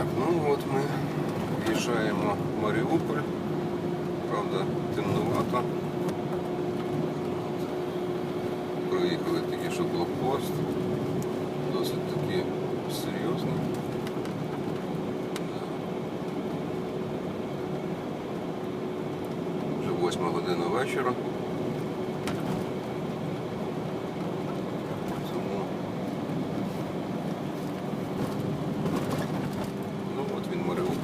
Так, ну от ми в'їжджаємо в Маріуполь. Правда, темнувато. Проїхали тільки що блокпост. Досить таки серйозний. Вже восьма година вечора. Тому Ну от він Маріуполь.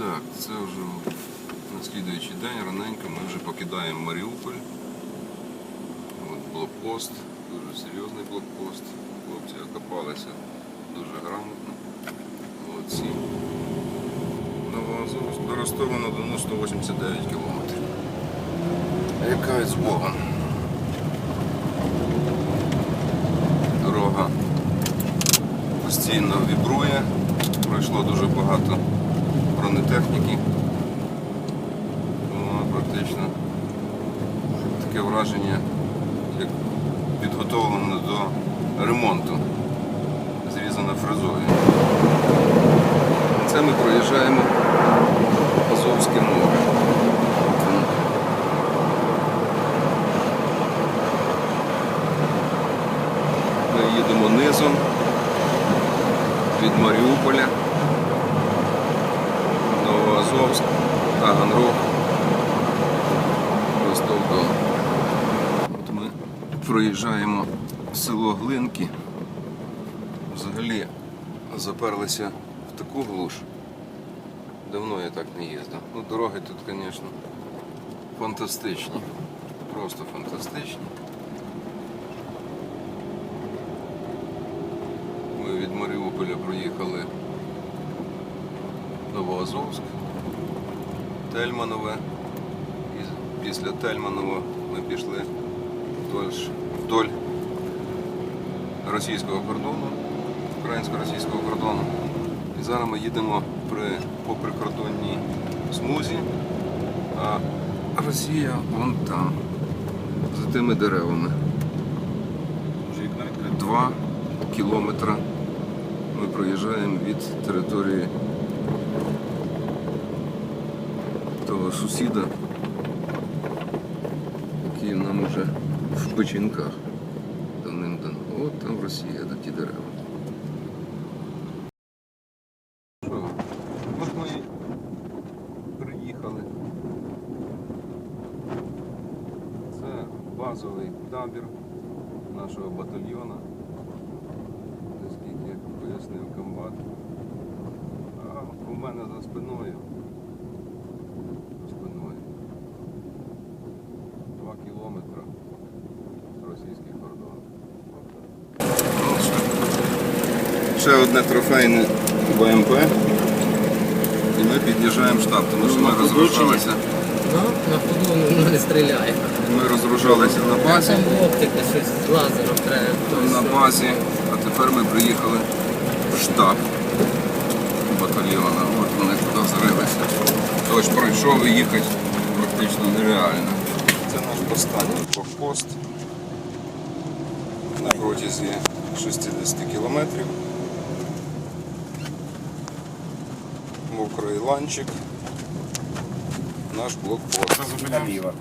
Так, це вже на слідуючий день раненько ми вже покидаємо Маріуполь. От блокпост, дуже серйозний блокпост. Хлопці окопалися дуже грамотно. Молодці. Новоазовськ до Ростова на Дону 189 кілометрів. Яка з Богом. Дорога постійно вібрує, пройшло дуже багато бронетехніки. Вона практично таке враження, як підготовлено до ремонту, зрізано фрезою. Це ми проїжджаємо Азовське море. Ми їдемо низом від Маріуполя, Новоазовськ, Таганрог, Ростов-Дон. От ми проїжджаємо село Глинки. Взагалі заперлися в таку глуш. Давно я так не їздив. Ну, дороги тут, звісно, фантастичні. Просто фантастичні. Ми від Маріуполя проїхали Новоазовськ, Тельманове. І після Тельманова ми пішли вдоль, російського кордону, українсько-російського кордону. І зараз ми їдемо при, по прикордонній смузі, а Росія вон там, за тими деревами. Два кілометри ми проїжджаємо від території того сусіда, який нам уже в печінках давним-давно. От там Росія, де ті дерева. Базовий табір нашого батальйону. Наскільки пояснив комбат. Ще одне трофейне БМП. І ми під'їжджаємо штаб, тому що ми розгружалися. Ну, на ходу воно не стріляє. Ми розгружалися на базі. Там оптика, щось лазером треба. на базі, а тепер ми приїхали в штаб батальйону. От вони туди зрилися. Дощ пройшов і їхати практично нереально. Це наш останній блокпост на протязі 60 кілометрів. Мокрий ланчик. Наш блокпост. Наліво.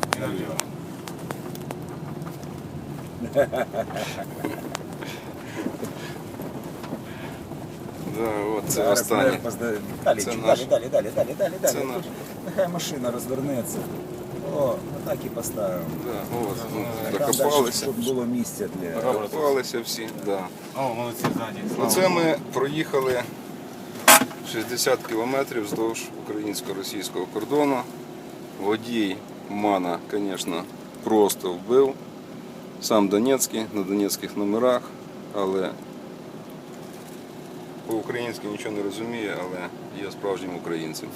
Да, от це останнє. Далі, Це далі, наш. далі, далі, далі, далі, Це далі. наш. Нехай машина розвернеться. О, так і поставимо. Да, от, ну, Там далі, докопалися. щоб було місце для... Докопалися всі, да. О, молодці ззаді. Оце ми проїхали 60 кілометрів вздовж українсько-російського кордону. Водій Мана, звісно, просто вбив. Сам Донецький на донецьких номерах, але по-українськи нічого не розуміє, але є справжнім українцем.